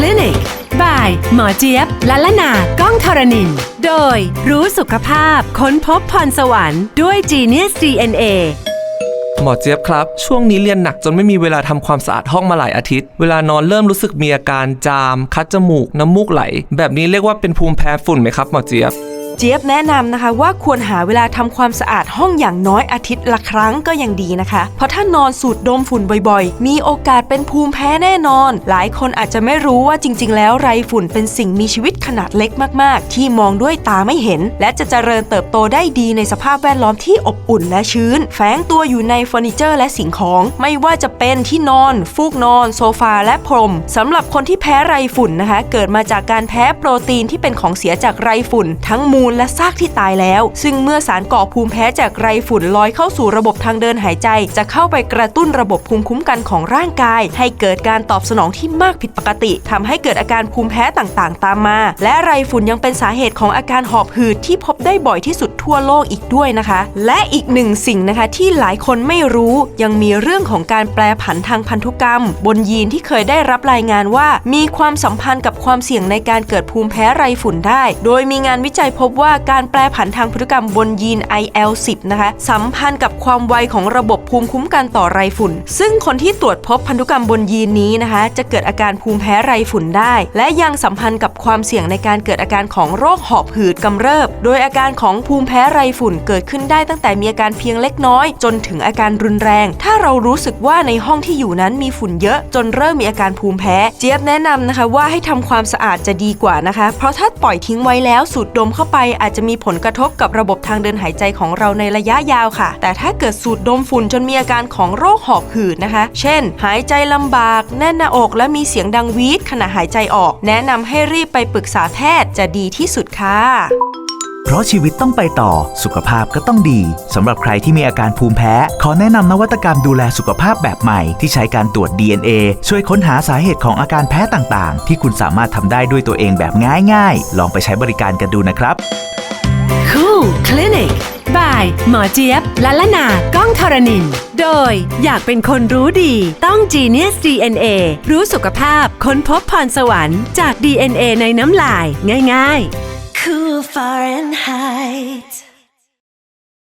Clinic by หมอเจี๊ยบละละนาก้องธรณิน โดยรู้สุขภาพค้นพบพรสวรรค์ด้วย Genius DNA หมอเจี๊ยบครับ ช่วงนี้เรียนหนักจนไม่มีเวลาทำความสะอาดห้องมาหลายอาทิตย์ เวลานอนเริ่มรู้สึกมีอาการจาม คัดจมูก น้ำมูกไหล แบบนี้เรียกว่าเป็นภูมิแพ้ฝุ่นไหมครับหมอเจี๊ยบ เจี๊ยบแนะนำนะคะว่าควรหาเวลาทำความสะอาดห้องอย่างน้อยอาทิตย์ละครั้งก็ยังดีนะคะ เพราะถ้านอนสูดดมฝุ่นบ่อยๆ มีโอกาสเป็นภูมิแพ้แน่นอน หลายคนอาจจะไม่รู้ว่าจริง ๆ แล้วไรฝุ่นเป็นสิ่งมีชีวิตขนาดเล็กมากๆ ที่มองด้วยตาไม่เห็น และจะเจริญเติบโตได้ดีในสภาพแวดล้อมที่อบอุ่นและชื้น แฝงตัวอยู่ในเฟอร์นิเจอร์และสิ่งของ ไม่ว่าจะเป็นที่นอน ฟูกนอน โซฟาและพรมสำหรับคนที่แพ้ไรฝุ่นนะคะ เกิดมาจากการแพ้โปรตีนที่เป็นของเสียจากไรฝุ่น ทั้งมูลและซากที่ตายแล้ว ซึ่งเมื่อสารก่อภูมิแพ้จากไรฝุ่นลอยเข้าสู่ระบบทางเดินหายใจ จะเข้าไปกระตุ้นระบบภูมิคุ้มกันของร่างกาย ให้เกิดการตอบสนองที่มากผิดปกติทำให้เกิดอาการภูมิแพ้ต่างๆ ตามมา และไรฝุ่นยังเป็นสาเหตุของอาการหอบหืดที่พบได้บ่อยที่สุดทั่วโลกอีกด้วยนะคะ และอีกหนึ่งสิ่งนะคะที่หลายคนไม่รู้ยังมีเรื่องของการแปรผันทางพันธุกรรม บนยีนที่เคยได้รับรายงานว่า มีความสัมพันธ์กับความเสี่ยงในการเกิดภูมิแพ้ไรฝุ่นได้ โดยมีงานวิจัยพบว่าการแปรผันทางพันธุกรรมบนยีน IL10 นะคะสัมพันธ์กับความไวของระบบภูมิคุ้มกันต่อไรฝุ่น ซึ่งคนที่ตรวจพบพันธุกรรมบนยีนนี้นะคะ จะเกิดอาการภูมิแพ้ไรฝุ่นได้ และยังสัมพันธ์กับความเสี่ยงในการเกิดอาการของโรคหอบหืดกำเริบ โดยอาการของภูมิแพ้ไรฝุ่นเกิดขึ้นได้ตั้งแต่มีอาการเพียงเล็กน้อย จนถึงอาการรุนแรง ถ้าเรารู้สึกว่าในห้องที่อยู่นั้นมีฝุ่นเยอะ จนเริ่มมีอาการภูมิแพ้ เจี๊ยบแนะนำนะคะว่าให้ทำความสะอาดจะดีกว่านะคะ เพราะถ้าปล่อยทิ้งไว้แล้วสูดดมเข้าไปอาจจะมีผลกระทบกับระบบทางเดินหายใจของเราในระยะยาวค่ะ แต่ถ้าเกิดสูดดมฝุ่นจนมีอาการของโรคหอบหืดนะคะ เช่น หายใจลำบาก แน่นหน้าอก และมีเสียงดังวีดขณะหายใจออก แนะนำให้รีบไปปรึกษาแพทย์จะดีที่สุดค่ะ เพราะชีวิตต้องไปต่อสุขภาพก็ต้องดีสำหรับใครที่มีอาการภูมิแพ้ ขอแนะนำนวัตกรรมดูแลสุขภาพแบบใหม่ ที่ใช้การตรวจ DNA ช่วยค้นหาสาเหตุของอาการแพ้ต่างๆ ที่คุณสามารถทำได้ด้วยตัวเองแบบง่ายๆ ลองไปใช้บริการกันดูนะครับ Cool Clinic by หมอเจี๊ยบละละนาก้องธรณิน โดยอยากเป็นคนรู้ดีต้อง Genius DNA รู้สุขภาพค้นพบพรสวรรค์จาก DNA ในน้ำลายง่าย ๆ Far in height.